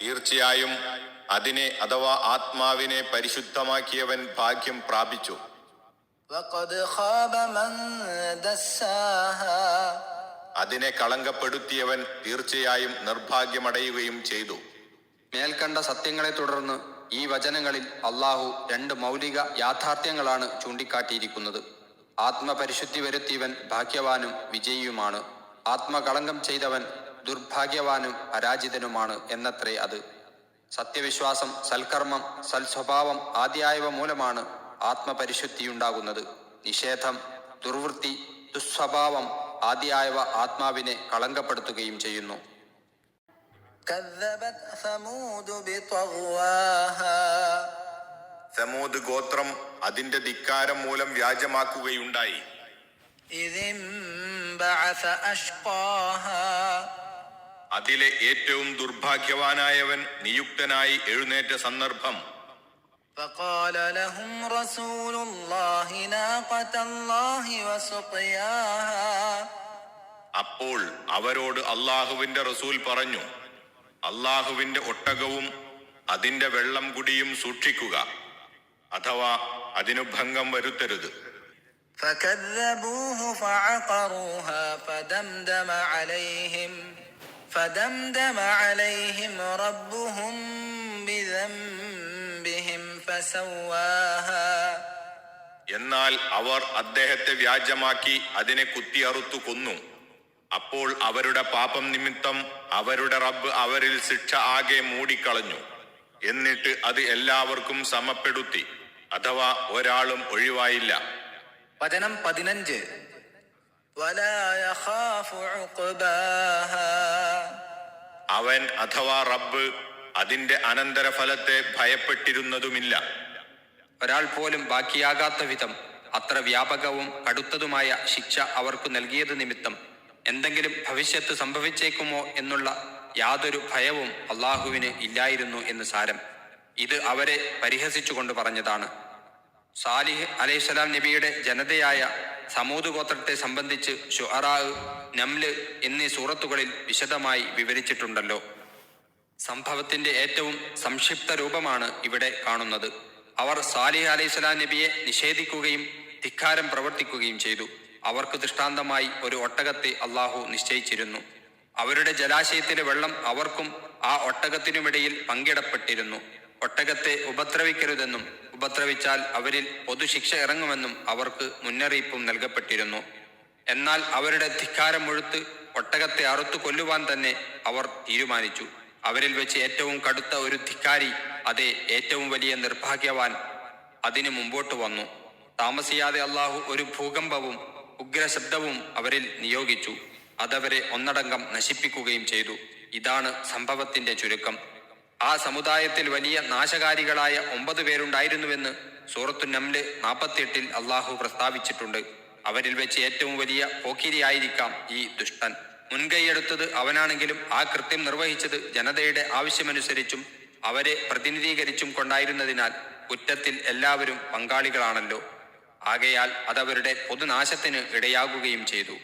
തീർച്ചയായും അതിനെ അഥവാ ആത്മാവിനെ പരിശുദ്ധമാക്കിയവൻ ഭാഗ്യം പ്രാപിച്ചു. അതിനെ കളങ്കപ്പെടുത്തിയവൻ തീർച്ചയായും നിർഭാഗ്യമടയുകയും ചെയ്തു. മേൽക്കണ്ട സത്യങ്ങളെ തുടർന്ന് ഈ വചനങ്ങളിൽ അള്ളാഹു രണ്ട് മൗലിക യാഥാർത്ഥ്യങ്ങളാണ് ചൂണ്ടിക്കാട്ടിയിരിക്കുന്നത്. ആത്മപരിശുദ്ധി വരുത്തിയവൻ ഭാഗ്യവാനും വിജയിയുമാണ് ആത്മകളങ്കം ചെയ്തവൻ ദുർഭാഗ്യവാനും പരാജിതനുമാണ് എന്നത്രേ അത് സത്യവിശ്വാസം സൽക്കർമ്മം സൽസ്വഭാവം ആദ്യായവ മൂലമാണ് ആത്മപരിശുദ്ധിയുണ്ടാകുന്നത് നിഷേധം ദുർവൃത്തി ദുസ്വഭാവം ആദ്യായവ ആത്മാവിനെ കളങ്കപ്പെടുത്തുകയും ചെയ്യുന്നു كذبت ثمود بطغواها സമൂത് ഗോത്രം അതിന്റെ ധിക്കാരം മൂലം വ്യാജമാക്കുകയുണ്ടായി إذ انبعث أشقاها അതിലെ ഏറ്റവും ദുർഭാഗ്യവാനായവൻ നിയുക്തനായി എഴുന്നേറ്റ സന്ദർഭം فقال لهم رسول الله ناقة الله وسقياها അപ്പോൾ അവരോട് അള്ളാഹുവിന്റെ റസൂൽ പറഞ്ഞു അള്ളാഹുവിന്റെ ഒട്ടകവും അതിന്റെ വെള്ളം കുടിയും സൂക്ഷിക്കുക അഥവാ അതിനു ഭംഗം വരുത്തരുത് فكذبوه فعقروها فدمدم عليهم فدمدم عليهم ربهم بذنبهم فسواها എന്നാൽ അവർ അദ്ദേഹത്തെ വ്യാജമാക്കി അതിനെ കുത്തിയറുത്തു കൊന്നു അപ്പോൾ അവരുടെ പാപം നിമിത്തം അവരുടെ റബ്ബ് അവരിൽ ശിക്ഷ ആകെ മൂടിക്കളഞ്ഞു എന്നിട്ട് അത് എല്ലാവർക്കും സമപ്പെടുത്തി അഥവാ ഒരാളും ഒഴിവായില്ല. വചനം പതിനഞ്ച്. അവൻ അഥവാ റബ്ബ് അതിന്റെ അനന്തരഫലത്തെ ഭയപ്പെട്ടിരുന്നതുമില്ല. ഒരാൾ പോലും ബാക്കിയാകാത്ത വിധം അത്ര വ്യാപകവും കടുത്തതുമായ ശിക്ഷ അവർക്ക് നൽകിയത് നിമിത്തം എന്തെങ്കിലും ഭവിഷ്യത്ത് സംഭവിച്ചേക്കുമോ എന്നുള്ള യാതൊരു ഭയവും അള്ളാഹുവിന് ഇല്ലായിരുന്നു എന്ന് സാരം. ഇത് അവരെ പരിഹസിച്ചുകൊണ്ട് പറഞ്ഞതാണ്. സാലിഹ് അലൈഹിസ്സലാം നബിയുടെ ജനതയായ സമൂത് ഗോത്രത്തെ സംബന്ധിച്ച് ഷുഅറാ നംൽ എന്നീ സൂറത്തുകളിൽ വിശദമായി വിവരിച്ചിട്ടുണ്ടല്ലോ. സംഭവത്തിന്റെ ഏറ്റവും സംക്ഷിപ്ത രൂപമാണ് ഇവിടെ കാണുന്നത്. അവർ സാലിഹ് അലൈഹിസ്സലാം നബിയെ നിഷേധിക്കുകയും ധിക്കാരം പ്രവർത്തിക്കുകയും ചെയ്തു. അവർക്ക് ദൃഷ്ടാന്തമായി ഒരു ഒട്ടകത്തെ അള്ളാഹു നിശ്ചയിച്ചിരുന്നു. അവരുടെ ജലാശയത്തിലെ വെള്ളം അവർക്കും ആ ഒട്ടകത്തിനുമിടയിൽ പങ്കിടപ്പെട്ടിരുന്നു. ഒട്ടകത്തെ ഉപദ്രവിക്കരുതെന്നും ഉപദ്രവിച്ചാൽ അവരിൽ പൊതുശിക്ഷ ഇറങ്ങുമെന്നും അവർക്ക് മുന്നറിയിപ്പും നൽകപ്പെട്ടിരുന്നു. എന്നാൽ അവരുടെ ധിക്കാരം മുഴുത്ത് ഒട്ടകത്തെ അറുത്തു കൊല്ലുവാൻ തന്നെ അവർ തീരുമാനിച്ചു. അവരിൽ വെച്ച് ഏറ്റവും കടുത്ത ഒരു ധിക്കാരി അതെ ഏറ്റവും വലിയ നിർഭാഗ്യവാൻ അതിനു മുമ്പോട്ട് വന്നു. താമസിയാതെ അള്ളാഹു ഒരു ഭൂകമ്പവും ഉഗ്രശബ്ദവും അവരിൽ നിയോഗിച്ചു. അതവരെ ഒന്നടങ്കം നശിപ്പിക്കുകയും ചെയ്തു. ഇതാണ് സംഭവത്തിന്റെ ചുരുക്കം. ആ സമുദായത്തിൽ വലിയ നാശകാരികളായ ഒമ്പത് പേരുണ്ടായിരുന്നുവെന്ന് സൂറത്തു നംൽ നാൽപ്പത്തിയെട്ടിൽ അള്ളാഹു പ്രസ്താവിച്ചിട്ടുണ്ട്. അവരിൽ വെച്ച് ഏറ്റവും വലിയ പോക്കിരിയായിരിക്കാം ഈ ദുഷ്ടൻ. മുൻകൈയെടുത്തത് അവനാണെങ്കിലും ആ കൃത്യം നിർവഹിച്ചത് ജനതയുടെ ആവശ്യമനുസരിച്ചും അവരെ പ്രതിനിധീകരിച്ചും കൊണ്ടായിരുന്നതിനാൽ കുറ്റത്തിൽ എല്ലാവരും പങ്കാളികളാണല്ലോ. ആകയാൽ അതവരുടെ പൊതുനാശത്തിന് ഇടയാകുകയും ചെയ്തു.